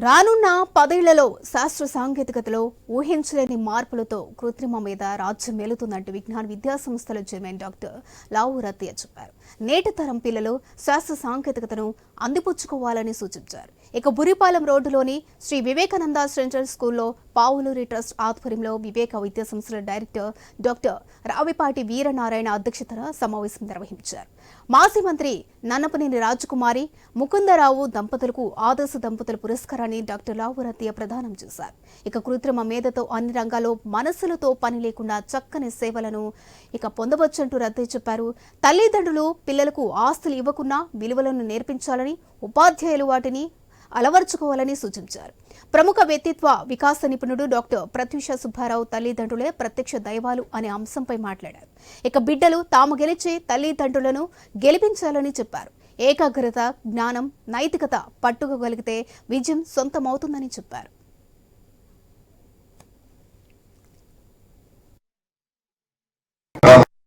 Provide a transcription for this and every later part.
రానున్న పదేళ్ళలో శాస్త్ర సాంకేతికతలో ఊహించలేని మార్పులతో కృత్రిమ మీద రాజ్యం మేలుతుందంటూ విజ్ఞాన విద్యా సంస్థల చైర్మన్ డాక్టర్ లావు చెప్పారు. నేటి తరం పిల్లలు శాస్త్ర సాంకేతికతను అందిపుచ్చుకోవాలని సూచించారు. ఇక బురిపాలెం రోడ్డులోని శ్రీ వివేకానంద సెంట్రల్ స్కూల్లో పావులూరి ట్రస్ట్ ఆధ్వర్యంలో వివేక విద్యా సంస్థల డైరెక్టర్ డాక్టర్ రావిపాటి వీరనారాయణ అధ్యక్షతన సమావేశం నిర్వహించారు. మాజీ మంత్రి నన్నపనేని రాజకుమారి ముకుందరావు దంపతులకు ఆదర్శ దంపతుల పురస్కారాన్ని డాక్టర్ లావు ప్రదానం చేశారు. ఇక కృత్రిమ మేధతో అన్ని రంగాల్లో మనస్సులతో పని లేకుండా చక్కని సేవలను ఇక పొందవచ్చంటూ రద్దే చెప్పారు. తల్లిదండ్రులు పిల్లలకు ఆస్తులు ఇవ్వకున్నా విలువలను నేర్పించాలని ఉపాధ్యాయులు వాటిని అలవర్చుకోవాలని సూచించారు. ప్రముఖ వ్యక్తిత్వ వికాస నిపుణుడు డాక్టర్ ప్రత్యూష సుబ్బారావు తల్లిదండ్రులే ప్రత్యక్ష దైవాలు అనే అంశంపై మాట్లాడారు. ఇక బిడ్డలు తాము గెలిచే తల్లిదండ్రులను గెలిపించాలని చెప్పారు. ఏకాగ్రత జ్ఞానం నైతికత పట్టుకోగలిగితే విజయం సొంతమవుతుందని చెప్పారు.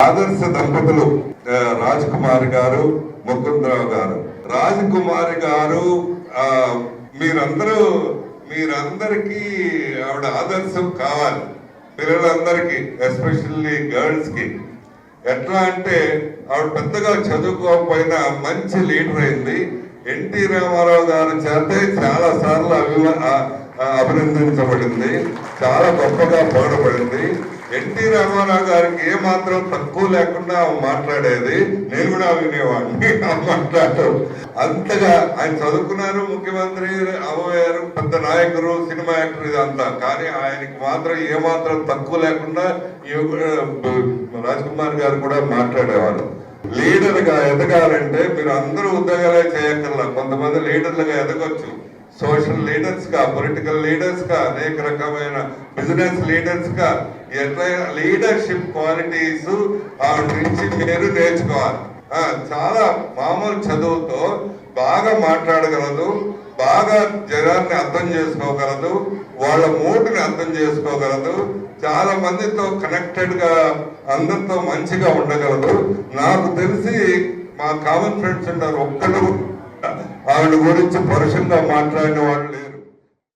ఆదర్శ దంపతులు రాజ్ కుమార్ గారు ముకుందరావు గారు. రాజ్ కుమార్ గారు మీరందరూ మీరందరికీ ఆవిడ ఆదర్శం కావాలి. పిల్లలందరికీ ఎస్పెషల్లీ గర్ల్స్కి ఎట్లా అంటే ఆవిడ పెద్దగా చదువుకోకపోయినా మంచి లీడర్ అయింది. ఎన్టీ రామారావు గారి చేతే చాలా సార్లు అభిమా అభినందించబడింది. చాలా గొప్పగా పాడు ఎన్టీ రామారావు గారికి ఏ మాత్రం తక్కువ లేకుండా మాట్లాడేది నేను కూడా వినేవాడిని. మాట్లాడటం. అంతగా ఆయన చదువుకున్నారు ముఖ్యమంత్రి అవ్వయారు పెద్ద నాయకుడు సినిమా యాక్టర్ ఇదంతా. కానీ ఆయనకి మాత్రం ఏ మాత్రం తక్కువ లేకుండా రాజ్ కుమార్ గారు కూడా మాట్లాడేవారు. లీడర్గా ఎదగాలంటే మీరు అందరూ ఉద్యోగాలే చేయక్కర్లా. కొంతమంది లీడర్లుగా ఎదగొచ్చు. సోషల్ లీడర్స్గా పొలిటికల్ లీడర్స్గా అనేక రకమైన బిజినెస్ లీడర్స్గా లీడర్షిప్ క్వాలిటీస్ ఆవిడ నుంచి మీరు నేర్చుకోవాలి. చాలా మామూలు చదువుతో బాగా మాట్లాడగలదు బాగా జనాన్ని అర్థం చేసుకోగలదు వాళ్ళ మూడ్ని అర్థం చేసుకోగలదు చాలా మందితో కనెక్టెడ్గా అందరితో మంచిగా ఉండగలదు. నాకు తెలిసి మా కామన్ ఫ్రెండ్స్ ఉన్నారు ఒక్కరు ఆవిడ గురించి పరుషంగా మాట్లాడిన వాళ్ళు లేరు.